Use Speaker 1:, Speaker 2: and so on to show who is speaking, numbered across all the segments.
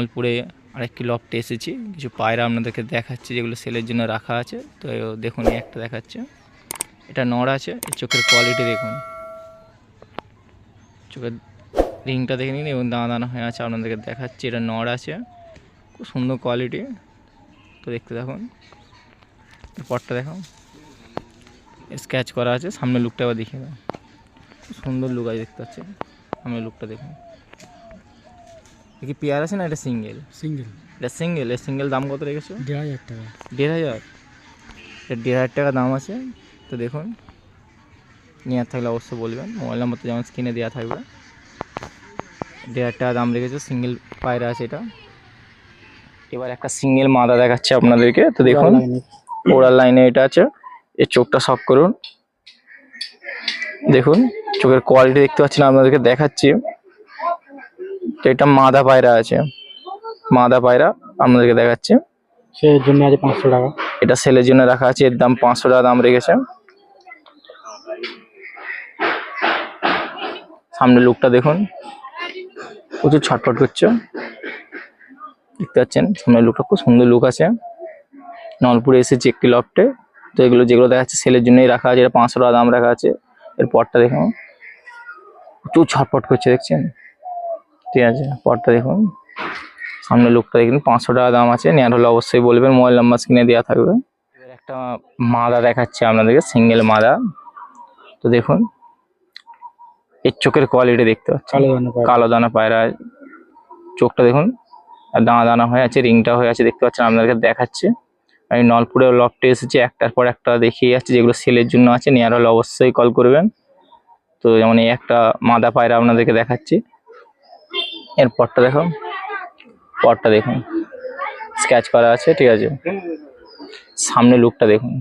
Speaker 1: নলপুরে আরেকটি লফটে এসেছি। কিছু পায়রা আপনাদেরকে দেখাচ্ছি, যেগুলো সেলের জন্য রাখা আছে। তো দেখুন একটা দেখাচ্ছে। এটা নড় আছে এর চোখের কোয়ালিটি দেখুন। চোখের রিংটা দেখে নিন, এবং দানা দানা হয়ে আছে, আপনাদেরকে দেখাচ্ছি। এটা নড় আছে, খুব সুন্দর কোয়ালিটি তো দেখতে দেখুন পরটা দেখো স্কেচ করা আছে সামনে লুকটা আবার দেখিয়ে দাও। সুন্দর লুক আছে, দেখতে পাচ্ছি সামনে লুকটা দেখুন। কি পেয়ার আছে না এটা সিঙ্গেল?
Speaker 2: সিঙ্গেল।
Speaker 1: এটা সিঙ্গেল এর সিঙ্গেল দাম কত রেখেছো?
Speaker 2: দেড় হাজার টাকা।
Speaker 1: দেড় হাজার? এর দেড় হাজার টাকা দাম আছে। তো দেখুন নেওয়ার থাকলে অবশ্যই বলবেন। মোবাইল নাম্বার তো যেমন স্ক্রিনে দেওয়া থাকবে। দেড় হাজার টাকা দাম রেখেছে সিঙ্গেল পায়রা আছে এটা। এবার একটা সিঙ্গেল মাদা দেখাচ্ছে আপনাদেরকে। তো দেখুন ওড়ার লাইনে। এটা আছে। এর চোখটা শক করুন। দেখুন চোখের কোয়ালিটি দেখতে পাচ্ছেন আপনাদেরকে দেখাচ্ছি। তো এটা মাদা পায়রা আছে। মাদা পায়রা আপনাদেরকে দেখাচ্ছি।
Speaker 2: সে জন্য আছে পাঁচশো টাকা।
Speaker 1: এটা সেলের জন্য রাখা আছে। এর দাম পাঁচশো টাকা দাম রেখেছে। সামনে লুকটা দেখুন। প্রচুর ছটফট করছে। দেখতে পাচ্ছেন সামনে লুকটা খুব সুন্দর লুক আছে। নলপুরে এসেছে একটি লফটে তো এগুলো যেগুলো দেখা যাচ্ছে সেলের জন্যই রাখা আছে। এটা পাঁচশো টাকা দাম রাখা আছে। এর পরটা দেখুন। প্রচুর ছটফট করছে দেখছেন? ঠিক আছে পরটা দেখুন। সামনে লুকটা দেখুন পাঁচশো টাকা দাম আছে। নেওয়ার হলে অবশ্যই বলবেন মোবাইল নাম্বার স্ক্রিনে দেওয়া থাকবে। এবার একটা মাদা দেখাচ্ছে আপনাদেরকে সিঙ্গেল মাদা। তো দেখুন এর চোখের কোয়ালিটি দেখতে পাচ্ছেন।
Speaker 2: কালো দানা
Speaker 1: পায়রা। চোখটা দেখুন আর দানা দানা হয়ে আছে রিংটা হয়ে আছে দেখতে পাচ্ছেন আপনাদেরকে দেখাচ্ছে। আমি নলপুরে লফটে এসেছি একটার পর একটা দেখিয়ে যাচ্ছে যেগুলো সেলের জন্য আছে নেওয়ার হলে অবশ্যই কল করবেন। তো যেমন এই একটা মাদা পায়রা আপনাদেরকে দেখাচ্ছি। এর পরটা দেখুন। পরটা দেখুন। স্কেচ করা আছে ঠিক আছে। সামনে লুকটা দেখুন।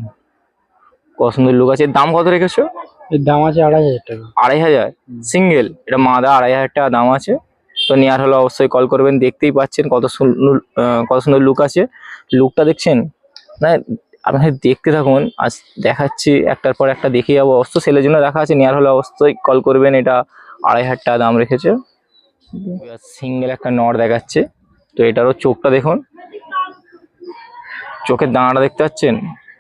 Speaker 1: কত সুন্দর লুক আছে। এর দাম কত রেখেছো?
Speaker 2: এর দাম আছে আড়াই হাজার টাকা।
Speaker 1: আড়াই হাজার? সিঙ্গেল এটা মাদা আড়াই হাজার টাকা দাম আছে। তো নেওয়ার হলে অবশ্যই কল করবেন দেখতেই পাচ্ছেন কত সুন্দর কত সুন্দর লুক আছে। লুকটা দেখছেন? মানে আপনার দেখতে থাকুন। আজ দেখাচ্ছি একটার পর একটা দেখে যাব। অবশ্য সেলের জন্য রাখা আছে। নেওয়ার হলে অবশ্যই কল করবেন। এটা আড়াই হাজার টাকা দাম রেখেছে। সিঙ্গেল একটা নট দেখাচ্ছে। তো এটারও চোখটা দেখুন। চোখের দানাটা দেখতে পাচ্ছেন?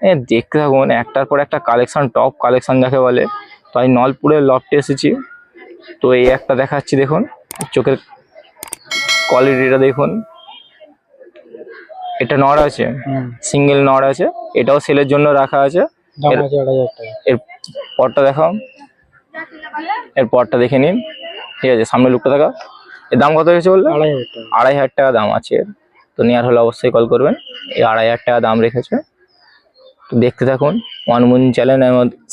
Speaker 1: এ দেখতে থাকুন একটার পর একটা কালেকশন টপ কালেকশন যাকে বলে। তো আমি নলপুরের লফটে এসেছি। তো এই একটা দেখাচ্ছি দেখুন। চোখের কোয়ালিটিটা দেখুন। এটা নড় আছে। সিঙ্গেল নড় আছে। এটাও সেলের জন্য রাখা আছে। এর পরটা দেখাও। এর পরটা দেখে নিন। ঠিক আছে সামনে লুকটা দেখা এর দাম কত হয়েছে বললে?
Speaker 2: আড়াই হাজার টাকা।
Speaker 1: আড়াই হাজার টাকা দাম আছে। এর তো নেওয়ার হলে অবশ্যই কল করবেন। এই আড়াই হাজার টাকা দাম রেখেছে। তো দেখতে থাকুন ওয়ান মুন চ্যানেল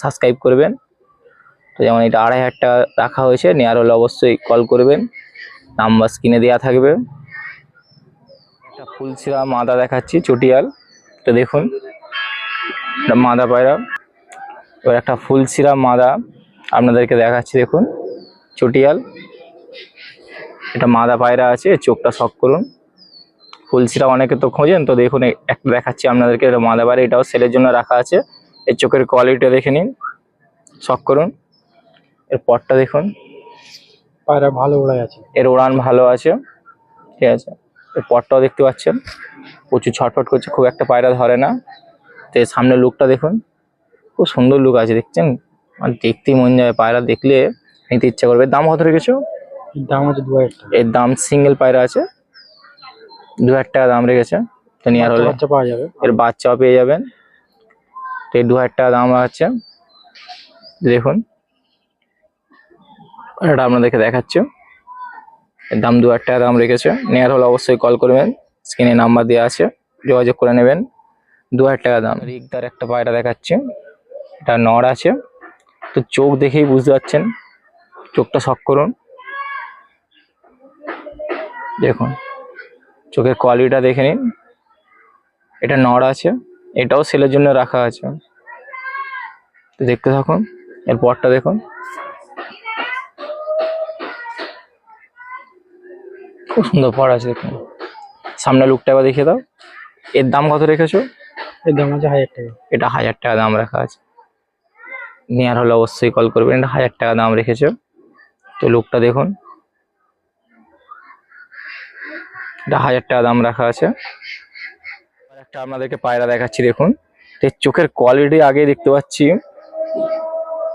Speaker 1: সাবস্ক্রাইব করবেন। তো যেমন এটা আড়াই হাজার টাকা রাখা হয়েছে নেওয়ার হলে অবশ্যই কল করবেন। নাম্বার স্ক্রিনে দেওয়া থাকবে। একটা ফুলসিরা মাদা দেখাচ্ছি চটিয়াল। তো দেখুন এটা মাদা পায়রা। এবার একটা ফুলসিরা মাদা আপনাদেরকে দেখাচ্ছি দেখুন চটিয়াল। এটা মাদা পায়রা আছে চোখটা শখ করুন। ফুলসিরা অনেকে তো খোঁজেন তো দেখুন একটা দেখাচ্ছি আপনাদেরকে এটা মাদা পায়রা এটাও সেলের জন্য রাখা আছে। এর চোখের কোয়ালিটি দেখে নিন। শখ করুন। এর পরটা দেখুন।
Speaker 2: পায়রা ভালো ওড়াই আছে।
Speaker 1: এর উড়ান ভালো আছে। ঠিক আছে। এর পরটাও দেখতে পাচ্ছেন। প্রচুর ছটফট করছে খুব একটা পায়রা ধরে না। তো এর সামনে লুকটা দেখুন। খুব সুন্দর লুক আছে দেখছেন? আর দেখতেই মন যায় পায়রা দেখলে নিতে ইচ্ছা করবে। দাম কত রেখেছো?
Speaker 2: দাম আছে দু হাজার টাকা।
Speaker 1: এর দাম সিঙ্গেল পায়রা আছে। দু হাজার টাকা দাম রেখেছে। তো নিয়ার হলে।
Speaker 2: বাচ্চা পাওয়া যাবে।
Speaker 1: এর বাচ্চাও পেয়ে যাবেন। তো এই দু হাজার টাকা দাম আছে। দেখুন। এটা আপনাদেরকে দেখাচ্ছে। এর দাম দু হাজার টাকা দাম রেখেছে। নেয়ার হলে অবশ্যই কল করবেন। স্ক্রিনে নাম্বার দেওয়া আছে। যোগাযোগ করে নেবেন। দু হাজার টাকা দাম। রিগদার একটা পায়রা দেখাচ্ছে। এটা নড় আছে। তো চোখ দেখেই বুঝতে পারছেন। চোখটা শক করুন। দেখুন চোখের কোয়ালিটিটা দেখে নিন। এটা নড় আছে এটাও সেলের জন্য রাখা আছে। তো দেখতে থাকুন এর পরটা দেখুন। খুব সুন্দর পর আছে দেখুন। সামনে লুকটা একবার দেখিয়ে দাও। এর দাম কত রেখেছো?
Speaker 2: এর দাম আছে হাজার টাকা।
Speaker 1: এটা হাজার টাকা দাম রাখা আছে। নেওয়ার হলে অবশ্যই কল করবেন। এটা হাজার টাকা দাম রেখেছো। তো লুকটা দেখুন। এটা হাজার টাকা দাম রাখা আছে। আর একটা আপনাদেরকে পায়রা দেখাচ্ছি, দেখুন। এর চোখের কোয়ালিটি আগে দেখতে পাচ্ছি।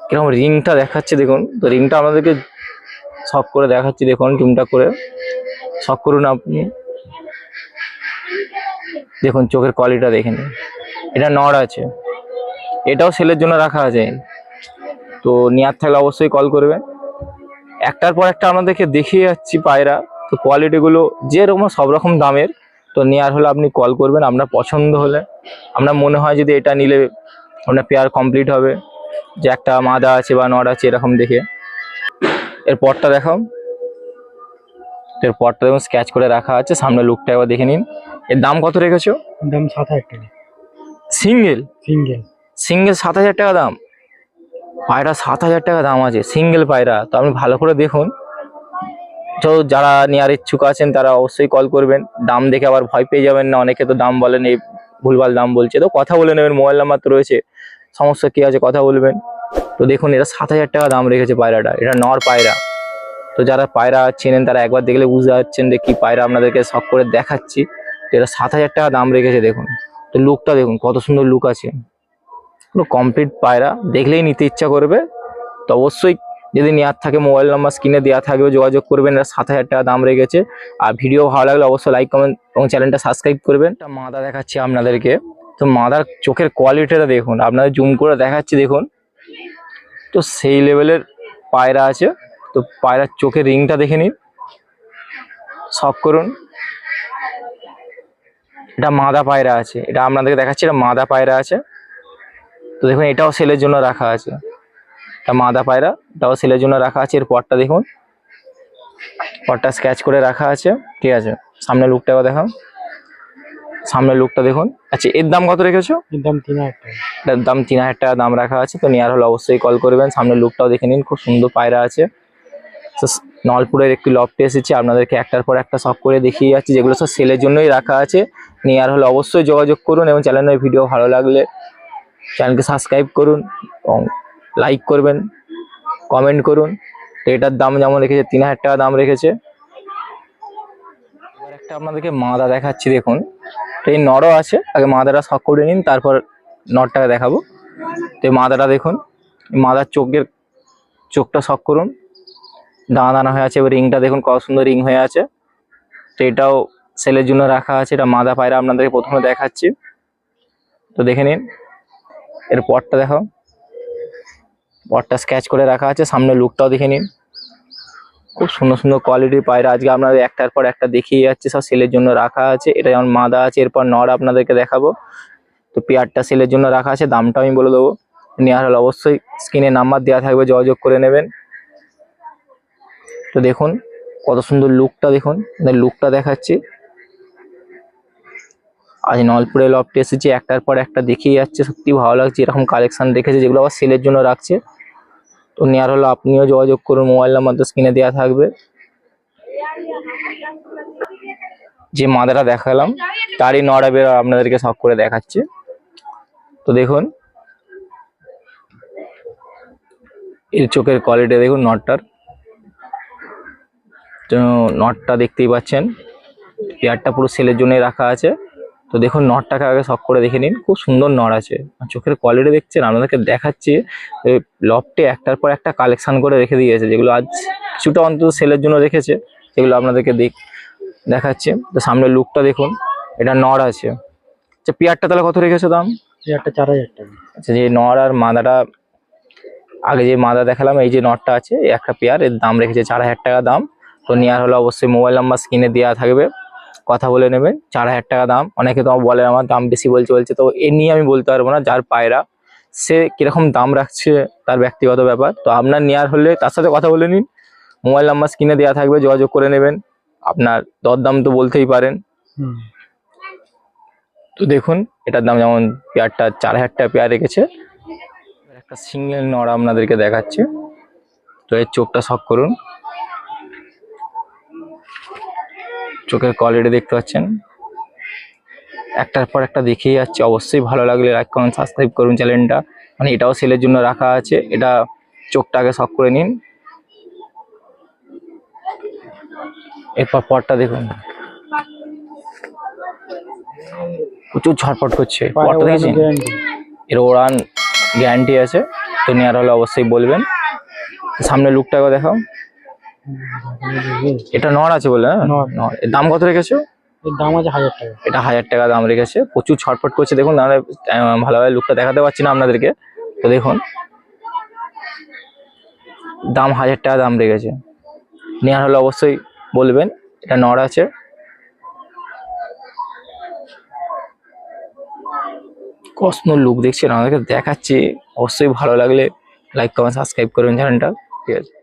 Speaker 1: কীরকম রিংটা দেখাচ্ছে, দেখুন। তো রিংটা আপনাদেরকে শখ করে দেখাচ্ছি, দেখুন টুমটা করে। শখ করুন আপনি। দেখুন, চোখের কোয়ালিটিটা দেখে নিন। এটা নড় আছে। এটাও সেলের জন্য রাখা আছে। তো নেওয়ার থাকলে অবশ্যই কল করবেন। একটার পর একটা আপনাদেরকে দেখিয়ে যাচ্ছি পায়রা। তো কোয়ালিটিগুলো যেরকম সব রকম দামের। তো নেওয়ার হলে আপনি কল করবেন আপনার পছন্দ হলে। আপনার মনে হয় যদি এটা নিলে আপনার পেয়ার কমপ্লিট হবে। যে একটা মাদা আছে বা নড় আছে এরকম দেখে। এর পরটা দেখাও। এর পরটা দেখুন স্ক্যাচ করে রাখা আছে। সামনে লুকটা একবার দেখে নিন। এর দাম কত রেখেছো?
Speaker 2: দাম সাত হাজার টাকা।
Speaker 1: সিঙ্গেল
Speaker 2: সিঙ্গেল
Speaker 1: সিঙ্গেল সাত হাজার টাকা দাম? পায়রা সাত হাজার টাকা দাম আছে সিঙ্গেল পায়রা। তো আপনি ভালো করে দেখুন। তো যারা নেওয়ার ইচ্ছুক আছেন, তারা অবশ্যই কল করবেন। দাম দেখে আবার ভয় পেয়ে যাবেন না, অনেকে তো দাম বলেন, এই ভুলভাল দাম বলছে। তো কথা বলে নেবেন মোবাইল নাম্বার তো রয়েছে। সমস্যা কী আছে কথা বলবেন। তো দেখুন এটা সাত হাজার টাকা দাম রেখেছে পায়রাটা। এটা নর পায়রা। তো যারা পায়রা চেনেন, তারা একবার দেখলে বুঝতে পারছেন যে কি পায়রা আপনাদেরকে শখ করে দেখাচ্ছি। তো এটা সাত হাজার টাকা দাম রেখেছে, দেখুন। তো লুকটা দেখুন, কত সুন্দর লুক আছে। পুরো কমপ্লিট পায়রা, দেখলেই নিতে ইচ্ছা করবে। তো অবশ্যই যদি নেওয়ার থাকে, মোবাইল নাম্বার স্ক্রিনে দেওয়া থাকবে, যোগাযোগ করবেন এটা সাত হাজার টাকা দাম রেখেছে। আর ভিডিও ভালো লাগলে অবশ্যই লাইক কমেন্ট এবং চ্যানেলটা সাবস্ক্রাইব করবেন। একটা মাদা দেখাচ্ছি আপনাদেরকে। তো মাদার চোখের কোয়ালিটিটা দেখুন, আপনাদের জুম করে দেখাচ্ছি, দেখুন। তো সেই লেভেলের পায়রা আছে। তো পায়রার চোখের রিংটা দেখে নিন। শখ করুন। এটা মাদা পায়রা আছে। এটা আপনাদেরকে দেখাচ্ছি, এটা মাদা পায়রা আছে। তো দেখুন, এটাও সেলের জন্য রাখা আছে। এটা মাদা পায়রা এটাও সেলের জন্য রাখা আছে এর পরটা দেখুন। পরটা স্ক্যাচ করে রাখা আছে ঠিক আছে? সামনে লুকটাও দেখাও। সামনের লুকটা দেখুন। আচ্ছা এর দাম কত রেখেছো?
Speaker 2: এর দাম তিন হাজার টাকা।
Speaker 1: এটার দাম তিন হাজার টাকা দাম রাখা আছে তো নেওয়ার হলে অবশ্যই কল করবেন। সামনের লুকটাও দেখে নিন খুব সুন্দর পায়রা আছে। তো নলপুরের একটি লফটে এসেছি আপনাদেরকে একটার পর একটা সব করে দেখিয়ে যাচ্ছি যেগুলো সব সেলের জন্যই রাখা আছে। নেওয়ার হলে অবশ্যই যোগাযোগ করুন এবং চ্যানেলের ভিডিও ভালো লাগলে চ্যানেলকে সাবস্ক্রাইব করুন এবং লাইক করবেন কমেন্ট করুন। তো এটার দাম যেমন রেখেছে, তিন হাজার টাকা দাম রেখেছে। এবার একটা আপনাদেরকে মাদা দেখাচ্ছি, দেখুন। এই নরও আছে, আগে মাদাটা শখ করে নিন, তারপর নটটাকে দেখাবো। তো এই মাদাটা দেখুন মাদার চোখের চোখটা শখ করুন। দানা দানা হয়ে আছে, এবার রিংটা দেখুন, কত সুন্দর রিং হয়ে আছে। তো এটাও সেলের জন্য রাখা আছে, এটা মাদা পায়রা আপনাদেরকে প্রথমে দেখাচ্ছি। তো দেখে নিন, এর পরটা দেখাও। পরটা স্ক্যাচ করে রাখা আছে সামনে লুকটাও দেখে নিন। খুব সুন্দর সুন্দর কোয়ালিটির পায়রা। আজকে আপনাদের একটার পর একটা দেখিয়ে যাচ্ছে, সব সেলের জন্য রাখা আছে। এটা যেমন মাদা আছে, এরপর নর আপনাদেরকে দেখাবো। তো পেয়ারটা সেলের জন্য রাখা আছে দামটা আমি বলে দেবো। নেওয়ার হলে অবশ্যই স্ক্রিনে নাম্বার দেওয়া থাকবে, যোগাযোগ করে নেবেন। তো দেখুন, কত সুন্দর লুকটা দেখুন লুকটা দেখাচ্ছি। আজ নলপুরে লফটে এসেছি, একটার পর একটা দেখিয়ে যাচ্ছে, সত্যি ভালো লাগছে, এরকম কালেকশন রেখেছে যেগুলো আবার সেলের জন্য রাখছে। তো নেওয়ার হলো আপনিও যোগাযোগ করুন মোবাইল নাম্বার তো স্ক্রিনে দেওয়া থাকবে। যে মাদাটা দেখালাম, তারই নড়া বের আপনাদেরকে সব করে দেখাচ্ছে। তো দেখুন, এর চোখের কোয়ালিটি দেখুন নটটার। তো নটটা দেখতেই পাচ্ছেন পেয়ারটা পুরো সেলের জন্যই রাখা আছে। তো দেখুন নটটাকে আগে শখ করে দেখে নিন। খুব সুন্দর নড় আছে। আর চোখের কোয়ালিটি দেখছেন আপনাদেরকে দেখাচ্ছি। লফটে একটার পর একটা কালেকশান করে রেখে দিয়েছে যেগুলো আজ কিছুটা অন্তত সেলের জন্য রেখেছে সেগুলো আপনাদেরকে দেখ দেখাচ্ছে। তো সামনের লুকটা দেখুন এটা নড় আছে। আচ্ছা পেয়ারটা তাহলে কত রেখেছে দাম?
Speaker 2: একটা চার হাজার টাকা।
Speaker 1: আচ্ছা যে নর আর মাদাটা আগে যে মাদা দেখালাম এই যে নটটা আছে এই একটা পেয়ার এর দাম রেখেছে চার হাজার টাকা দাম। তো নেওয়ার হলে অবশ্যই মোবাইল নাম্বার স্ক্রিনে দেওয়া থাকবে। কথা বলে নেবেন চার হাজার টাকা দাম। অনেকে তো বলে আমার দাম বেশি বলছে বলছে। তো এ নিয়ে আমি বলতে পারব না যার পায়রা। সে কীরকম দাম রাখছে তার ব্যক্তিগত ব্যাপার। তো আপনার নেওয়ার হলে তার সাথে কথা বলে নিন। মোবাইল নাম্বার স্ক্রিনে দেওয়া থাকবে যোগাযোগ করে নেবেন। আপনার দরদাম তো বলতেই পারেন। তো দেখুন এটার দাম যেমন পেয়ারটা চার হাজার টাকা পেয়ার রেখেছে। একটা সিঙ্গেল নড় আপনাদেরকে দেখাচ্ছে। তো এর চোখটা শখ করুন। চোখের কোয়ালিটি দেখতে পাচ্ছেন। একটার পর একটা দেখেই যাচ্ছে। অবশ্যই ভালো লাগলে লাইক কমেন্ট সাবস্ক্রাইব করুন চ্যানেলটা মানে এটাও সেলের জন্য রাখা আছে। এটা চোখটাকে শখ করে নিন। এরপর পরটা দেখুন। প্রচুর ছটফট করছে।
Speaker 2: পায়ে
Speaker 1: পরটা দেখেছেন? এর ওড়ান গ্যারান্টি আছে। তো নেওয়ার হলে অবশ্যই বলবেন। সামনে লুকটাকে দেখাও। এটা নর আছে বলে হ্যাঁ? দাম কত রেখেছো?
Speaker 2: দাম আছে হাজার টাকা।
Speaker 1: এটা হাজার টাকা দাম রেখেছে। প্রচুর ছটফট করছে। দেখুন ভালোভাবে লুকটা দেখাতে পারছি না আপনাদেরকে। তো দেখুন দাম হাজার টাকা দাম রেখেছে। নেওয়ার হলে অবশ্যই বলবেন এটা নর আছে। কসমো লুক দেখছেন? আমাদেরকে দেখাচ্ছি। অবশ্যই ভালো লাগলে লাইক কমেন্ট সাবস্ক্রাইব করবেন চ্যানেলটা ঠিক আছে।